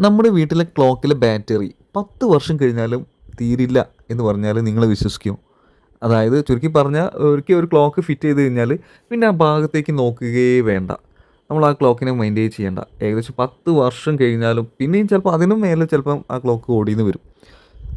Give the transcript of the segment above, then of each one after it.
നമ്മുടെ വീട്ടിലെ ക്ലോക്കിലെ ബാറ്ററി പത്ത് വർഷം കഴിഞ്ഞാലും തീരില്ല എന്ന് പറഞ്ഞാൽ നിങ്ങൾ വിശ്വസിക്കും. അതായത് ചുരുക്കി പറഞ്ഞാൽ ഒരിക്കൽ ഒരു ക്ലോക്ക് ഫിറ്റ് ചെയ്ത് കഴിഞ്ഞാൽ പിന്നെ ആ ഭാഗത്തേക്ക് നോക്കുകയേ വേണ്ട. നമ്മൾ ആ ക്ലോക്കിനെ മെയിന്റെയിൻ ചെയ്യേണ്ട. ഏകദേശം പത്ത് വർഷം കഴിഞ്ഞാലും പിന്നെയും ചിലപ്പോൾ അതിനും മേലെ ചിലപ്പം ആ ക്ലോക്ക് ഓടിയെന്ന് വരും.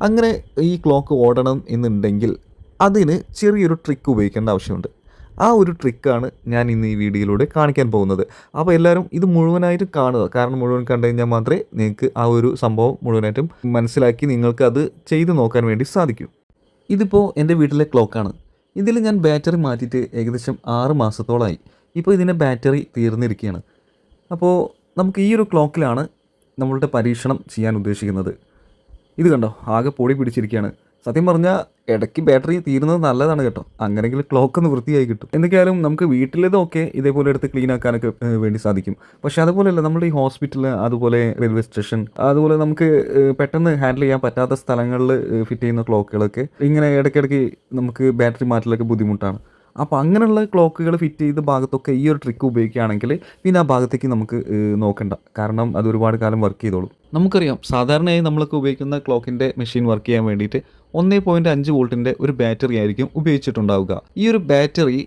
അങ്ങനെ ഈ ക്ലോക്ക് ഓടണം എന്നുണ്ടെങ്കിൽ അതിന് ചെറിയൊരു ട്രിക്ക് ഉപയോഗിക്കേണ്ട ആവശ്യമുണ്ട്. ആ ഒരു ട്രിക്കാണ് ഞാൻ ഇന്ന് ഈ വീഡിയോയിലൂടെ കാണിക്കാൻ പോകുന്നത്. അപ്പോൾ എല്ലാവരും ഇത് മുഴുവനായിട്ട് കാണുക. കാരണം മുഴുവൻ കണ്ടു കഴിഞ്ഞാൽ മാത്രമേ നിങ്ങൾക്ക് ആ ഒരു സംഭവം മുഴുവനായിട്ടും മനസ്സിലാക്കി നിങ്ങൾക്ക് അത് ചെയ്ത് നോക്കാൻ വേണ്ടി സാധിക്കൂ. ഇതിപ്പോൾ എന്റെ വീട്ടിലെ ക്ലോക്കാണ് ഇതിൽ ഞാൻ ബാറ്ററി മാറ്റിയിട്ട് ഏകദേശം ആറ് മാസത്തോളമായി ഇപ്പോൾ ഇതിന്റെ ബാറ്ററി തീർന്നിരിക്കുകയാണ്. അപ്പോൾ നമുക്ക് ഈ ഒരു ക്ലോക്കിലാണ് നമ്മളുടെ പരീക്ഷണം ചെയ്യാൻ ഉദ്ദേശിക്കുന്നത്. ഇത് കണ്ടോ? ആകെ പൊടി പിടിച്ചിരിക്കുകയാണ്. സത്യം പറഞ്ഞാൽ ഇടയ്ക്ക് ബാറ്ററി തീരുന്നത് നല്ലതാണ് കേട്ടോ. അങ്ങനെങ്കിൽ ക്ലോക്ക് ഒന്ന് വൃത്തിയായി കിട്ടും. എന്തൊക്കെയായാലും നമുക്ക് വീട്ടിലേതൊക്കെ ഇതേപോലെ എടുത്ത് ക്ലീൻ ആക്കാനൊക്കെ വേണ്ടി സാധിക്കും. പക്ഷെ അതുപോലെയല്ല നമ്മുടെ ഈ ഹോസ്പിറ്റൽ അതുപോലെ റെയിൽവേ സ്റ്റേഷൻ അതുപോലെ നമുക്ക് പെട്ടെന്ന് ഹാൻഡിൽ ചെയ്യാൻ പറ്റാത്ത സ്ഥലങ്ങളിൽ ഫിറ്റ് ചെയ്യുന്ന ക്ലോക്കുകളൊക്കെ ഇങ്ങനെ ഇടയ്ക്കിടയ്ക്ക് നമുക്ക് ബാറ്ററി മാറ്റലൊക്കെ ബുദ്ധിമുട്ടാണ്. അപ്പോൾ അങ്ങനെയുള്ള ക്ലോക്കുകൾ ഫിറ്റ് ചെയ്ത ഭാഗത്തൊക്കെ ഈ ഒരു ട്രിക്ക് ഉപയോഗിക്കുകയാണെങ്കിൽ പിന്നെ ആ ഭാഗത്തേക്ക് നമുക്ക് നോക്കണ്ട. കാരണം അത് ഒരുപാട് കാലം വർക്ക് ചെയ്തോളും. നമുക്കറിയാം സാധാരണയായി നമ്മളൊക്കെ ഉപയോഗിക്കുന്ന ക്ലോക്കിന്റെ മെഷീൻ വർക്ക് ചെയ്യാൻ വേണ്ടിയിട്ട് ഒന്നേ പോയിന്റ് അഞ്ച് വോൾട്ടിന്റെ ഒരു ബാറ്ററി ആയിരിക്കും ഉപയോഗിച്ചിട്ടുണ്ടാവുക. ഈ ഒരു ബാറ്ററി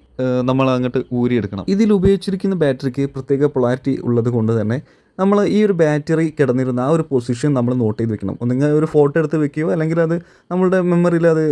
നമ്മൾ അങ്ങോട്ട് ഊരിയെടുക്കണം. ഇതിൽ ഉപയോഗിച്ചിരിക്കുന്ന ബാറ്ററിക്ക് പ്രത്യേക പൊളാരിറ്റി ഉള്ളത് കൊണ്ട് തന്നെ നമ്മൾ ഈ ഒരു ബാറ്ററി കിടന്നിരുന്ന ആ ഒരു പൊസിഷൻ നമ്മൾ നോട്ട് ചെയ്ത് വെക്കണം. ഒന്നുകിൽ ഒരു ഫോട്ടോ എടുത്ത് വെക്കുകയോ അല്ലെങ്കിൽ അത് നമ്മളുടെ മെമ്മറിയിൽ അത്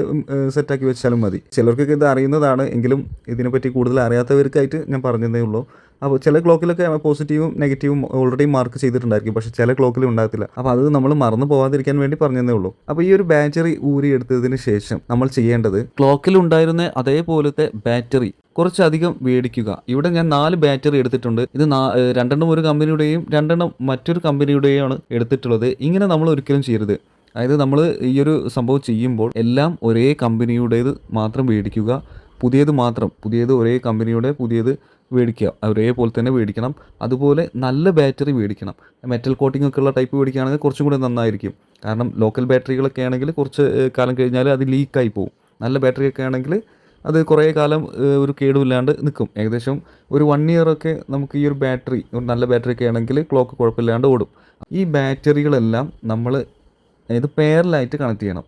സെറ്റാക്കി വെച്ചാലും മതി. ചിലർക്കൊക്കെ ഇത് അറിയുന്നതാണ്. എങ്കിലും ഇതിനെപ്പറ്റി കൂടുതൽ അറിയാത്തവർക്കായിട്ട് ഞാൻ പറഞ്ഞതേ ഉള്ളൂ. അപ്പോൾ ചില ക്ലോക്കിലൊക്കെ പോസിറ്റീവും നെഗറ്റീവും ഓൾറെഡി മാർക്ക് ചെയ്തിട്ടുണ്ടായിരിക്കും. പക്ഷേ ചില ക്ലോക്കിൽ ഉണ്ടാകത്തില്ല. അപ്പോൾ അത് നമ്മൾ മറന്നു പോകാതിരിക്കാൻ വേണ്ടി പറഞ്ഞതേ ഉള്ളൂ. അപ്പോൾ ഈ ഒരു ബാറ്ററി ഊരി എടുത്തതിന് ശേഷം നമ്മൾ ചെയ്യേണ്ടത് ക്ലോക്കിൽ ഉണ്ടായിരുന്ന അതേപോലത്തെ ബാറ്ററി കുറച്ചധികം മേടിക്കുക. ഇവിടെ ഞാൻ നാല് ബാറ്ററി എടുത്തിട്ടുണ്ട്. ഇത് രണ്ടെണ്ണം ഒരു കമ്പനിയുടെയും രണ്ടെണ്ണം മറ്റൊരു കമ്പനിയുടെയാണ് എടുത്തിട്ടുള്ളത്. ഇങ്ങനെ നമ്മൾ ഒരിക്കലും ചെയ്യരുത്. അതായത് നമ്മൾ ഈ ഒരു സംഭവം ചെയ്യുമ്പോൾ എല്ലാം ഒരേ കമ്പനിയുടേത് മാത്രം മേടിക്കുക. പുതിയത് മാത്രം. പുതിയത് ഒരേ കമ്പനിയുടെ പുതിയത് മേടിക്കുക. ഒരേപോലെ തന്നെ മേടിക്കണം. അതുപോലെ നല്ല ബാറ്ററി മേടിക്കണം. മെറ്റൽ കോട്ടിംഗ് ഒക്കെ ഉള്ള ടൈപ്പ് മേടിക്കുകയാണെങ്കിൽ കുറച്ചും കൂടി നന്നായിരിക്കും. കാരണം ലോക്കൽ ബാറ്ററികളൊക്കെ ആണെങ്കിൽ കുറച്ച് കാലം കഴിഞ്ഞാൽ അത് ലീക്കായി പോകും നല്ല ബാറ്ററി ഒക്കെ ആണെങ്കിൽ അത് കുറേ കാലം ഒരു കേടുമില്ലാണ്ട് നിൽക്കും ഏകദേശം ഒരു വൺ ഒക്കെ നമുക്ക് ഈ ഒരു ബാറ്ററി ഒരു നല്ല ബാറ്ററി ഒക്കെ ആണെങ്കിൽ ക്ലോക്ക് കുഴപ്പമില്ലാണ്ട് ഓടും. ഈ ബാറ്ററികളെല്ലാം നമ്മൾ ഇത് പെയറിലായിട്ട് കണക്ട് ചെയ്യണം.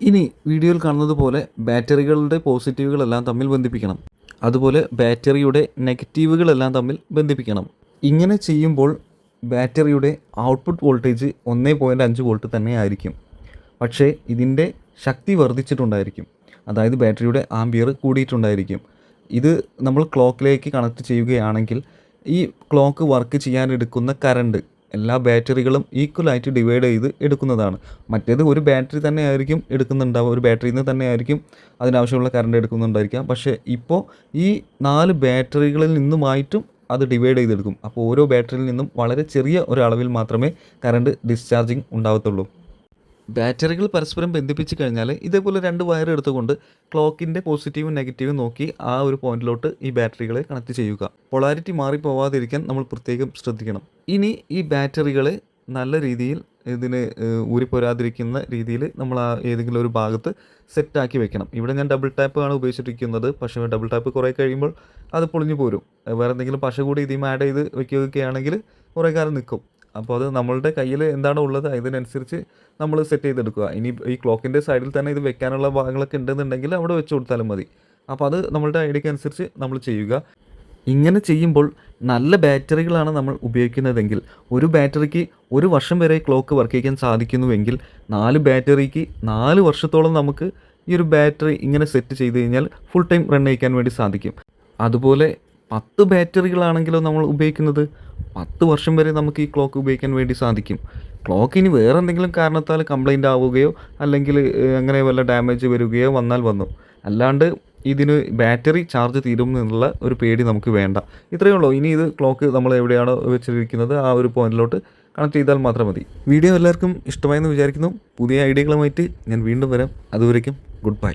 ഇനി വീഡിയോയിൽ കാണുന്നത് പോലെ ബാറ്ററികളുടെ പോസിറ്റീവുകളെല്ലാം തമ്മിൽ ബന്ധിപ്പിക്കണം. അതുപോലെ ബാറ്ററിയുടെ നെഗറ്റീവുകളെല്ലാം തമ്മിൽ ബന്ധിപ്പിക്കണം. ഇങ്ങനെ ചെയ്യുമ്പോൾ ബാറ്ററിയുടെ ഔട്ട്പുട്ട് വോൾട്ടേജ് ഒന്നേ പോയിന്റ് അഞ്ച് വോൾട്ട് തന്നെ ആയിരിക്കും. പക്ഷേ ഇതിന്റെ ശക്തി വർദ്ധിച്ചിട്ടുണ്ടായിരിക്കും. അതായത് ബാറ്ററിയുടെ ആംബിയർ കൂടിയിട്ടുണ്ടായിരിക്കും. ഇത് നമ്മൾ ക്ലോക്കിലേക്ക് കണക്ട് ചെയ്യുകയാണെങ്കിൽ ഈ ക്ലോക്ക് വർക്ക് ചെയ്യാനെടുക്കുന്ന കറണ്ട് എല്ലാ ബാറ്ററികളും ഈക്വലായിട്ട് ഡിവൈഡ് ചെയ്ത് എടുക്കുന്നതാണ്. മറ്റേത് ഒരു ബാറ്ററി തന്നെ ആയിരിക്കും എടുക്കുന്നുണ്ടാവുക ഒരു ബാറ്ററിയിൽ നിന്ന് തന്നെ ആയിരിക്കും അതിനാവശ്യമുള്ള കറണ്ട് എടുക്കുന്നുണ്ടായിരിക്കാം. പക്ഷേ ഇപ്പോൾ ഈ നാല് ബാറ്ററികളിൽ നിന്നുമായിട്ടും അത് ഡിവൈഡ് ചെയ്തെടുക്കും. അപ്പോൾ ഓരോ ബാറ്ററിയിൽ നിന്നും വളരെ ചെറിയ ഒരളവിൽ മാത്രമേ കറണ്ട് ഡിസ്ചാർജിങ് ഉണ്ടാവത്തുള്ളൂ. ബാറ്ററികൾ പരസ്പരം ബന്ധിപ്പിച്ച് കഴിഞ്ഞാൽ ഇതേപോലെ രണ്ട് വയർ എടുത്തുകൊണ്ട് ക്ലോക്കിന്റെ പോസിറ്റീവും നെഗറ്റീവും നോക്കി ആ ഒരു പോയിന്റിലോട്ട് ഈ ബാറ്ററികളെ കണക്ട് ചെയ്യുക. പൊളാരിറ്റി മാറിപ്പോവാതിരിക്കാൻ നമ്മൾ പ്രത്യേകം ശ്രദ്ധിക്കണം. ഇനി ഈ ബാറ്ററികളെ നല്ല രീതിയിൽ ഇതിന് ഊരിപ്പോരാതിരിക്കുന്ന രീതിയിൽ നമ്മൾ ആ ഏതെങ്കിലും ഒരു ഭാഗത്ത് സെറ്റാക്കി വെക്കണം. ഇവിടെ ഞാൻ ഡബിൾ ടാപ്പ് ആണ് ഉപയോഗിച്ചിരിക്കുന്നത്. പക്ഷേ ഡബിൾ ടാപ്പ് കുറേ കഴിയുമ്പോൾ അത് പൊളിഞ്ഞു പോരും. വേറെ എന്തെങ്കിലും പശ കൂടി ഇതിൽ ആഡ് ചെയ്ത് വെക്കുകയാണെങ്കിൽ കുറേ കാലം നിൽക്കും അപ്പോൾ അത് നമ്മളുടെ കയ്യിൽ എന്താണ് ഉള്ളത് അതിനനുസരിച്ച് നമ്മൾ സെറ്റ് ചെയ്തെടുക്കുക. ഇനി ഈ ക്ലോക്കിന്റെ സൈഡിൽ തന്നെ ഇത് വെക്കാനുള്ള ഭാഗങ്ങളൊക്കെ ഉണ്ടെന്നുണ്ടെങ്കിൽ അവിടെ വെച്ച് കൊടുത്താലും മതി. അപ്പോൾ അത് നമ്മളുടെ ഐഡിയക്ക് അനുസരിച്ച് നമ്മൾ ചെയ്യുക. ഇങ്ങനെ ചെയ്യുമ്പോൾ നല്ല ബാറ്ററികളാണ് നമ്മൾ ഉപയോഗിക്കുന്നതെങ്കിൽ ഒരു ബാറ്ററിക്ക് ഒരു വർഷം വരെ ക്ലോക്ക് വർക്ക് ചെയ്യാൻ സാധിക്കുന്നുവെങ്കിൽ നാല് ബാറ്ററിക്ക് നാല് വർഷത്തോളം നമുക്ക് ഈ ഒരു ബാറ്ററി ഇങ്ങനെ സെറ്റ് ചെയ്ത് കഴിഞ്ഞാൽ ഫുൾ ടൈം റൺ ചെയ്യിക്കാൻ വേണ്ടി സാധിക്കും. അതുപോലെ പത്ത് ബാറ്ററികളാണെങ്കിലും നമ്മൾ ഉപയോഗിക്കുന്നത്. പത്ത് വർഷം വരെ നമുക്ക് ഈ ക്ലോക്ക് ഉപയോഗിക്കാൻ വേണ്ടി സാധിക്കും. ക്ലോക്ക് ഇനി വേറെ എന്തെങ്കിലും കാരണത്താൽ കംപ്ലൈന്റ് ആവുകയോ അല്ലെങ്കിൽ അങ്ങനെ വല്ല ഡാമേജ് വരികയോ വന്നാൽ വന്നു. അല്ലാണ്ട് ഇതിന് ബാറ്ററി ചാർജ് തീരും എന്നുള്ള ഒരു പേടി നമുക്ക് വേണ്ട. ഇത്രയേ ഉള്ളൂ. ഇനി ഇത് ക്ലോക്ക് നമ്മൾ എവിടെയാണോ വെച്ചിരിക്കുന്നത് ആ ഒരു പോയിന്റിലോട്ട് കണക്ട് ചെയ്താൽ മാത്രം മതി. വീഡിയോ എല്ലാവർക്കും ഇഷ്ടമായെന്ന് വിചാരിക്കുന്നു. പുതിയ ഐഡിയകളുമായിട്ട് ഞാൻ വീണ്ടും വരാം. അതുവരേക്കും ഗുഡ് ബൈ